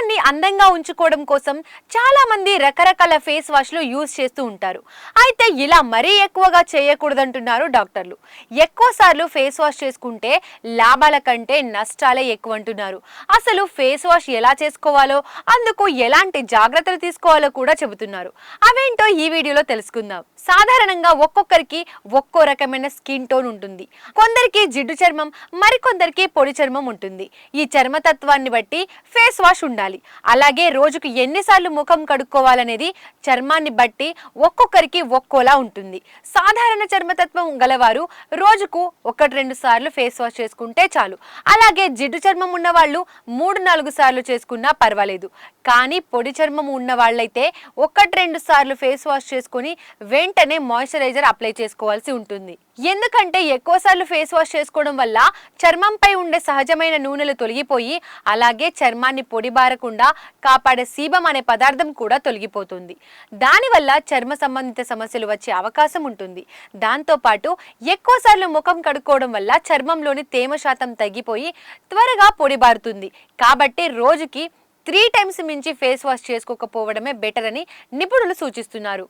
ముఖాన్ని అందంగా ఉంచుకోవడం కోసం చాలా మంది రకరకాల ఫేస్ వాష్లు యూజ్ చేస్తూ ఉంటారు. అయితే ఇలా మరీ ఎక్కువగా చేయకూడదంటున్నారు డాక్టర్లు. ఎక్కువ సార్లు ఫేస్ వాష్ చేసుకుంటే లాభాల కంటే నష్టాలే ఎక్కువ అంటున్నారు. అసలు ఫేస్ వాష్ ఎలా చేసుకోవాలో అందుకు ఎలాంటి జాగ్రత్తలు తీసుకోవాలో కూడా చెబుతున్నారు. అవేంటో ఈ వీడియోలో తెలుసుకుందాం. సాధారణంగా ఒక్కొక్కరికి ఒక్కో రకమైన స్కిన్ టోన్ ఉంటుంది. కొందరికి జిడ్డు చర్మం మరికొందరికి పొడి చర్మం ఉంటుంది. ఈ చర్మతత్వాన్ని బట్టి ఫేస్ వాష్ ఉండాలి. అలాగే రోజుకు ఎన్నిసార్లు ముఖం కడుక్కోవాలనేది చర్మాన్ని బట్టి ఒక్కొక్కరికి ఒక్కోలా ఉంటుంది. సాధారణ చర్మతత్వం గలవారు రోజుకు ఒకటి రెండు సార్లు ఫేస్ వాష్ చేసుకుంటే చాలు. అలాగే జిడ్డు చర్మం ఉన్నవాళ్ళు మూడు నాలుగు సార్లు చేసుకున్నా పర్వాలేదు. కానీ పొడి చర్మం ఉన్న వాళ్ళైతే ఒకటి రెండు సార్లు ఫేస్ వాష్ చేసుకొని వెంటనే మాయిశ్చరైజర్ అప్లై చేసుకోవాల్సి ఉంటుంది. ఎందుకంటే ఎక్కువ సార్లు ఫేస్ వాష్ చేసుకోవడం వల్ల చర్మంపై ఉండే సహజమైన నూనెలు తొలగిపోయి అలాగే చర్మాన్ని పొడిబారకుండా కాపాడే సీబం అనే పదార్థం కూడా తొలగిపోతుంది. దానివల్ల చర్మ సంబంధిత సమస్యలు వచ్చే అవకాశం ఉంటుంది. దాంతోపాటు ఎక్కువ సార్లు ముఖం కడుక్కోవడం వల్ల చర్మంలోని తేమ శాతం తగ్గిపోయి త్వరగా పొడిబారుతుంది కాబట్టి రోజుకి త్రీ టైమ్స్ మించి ఫేస్ వాష్ చేసుకోకపోవడమే బెటర్ అని నిపుణులు సూచిస్తున్నారు.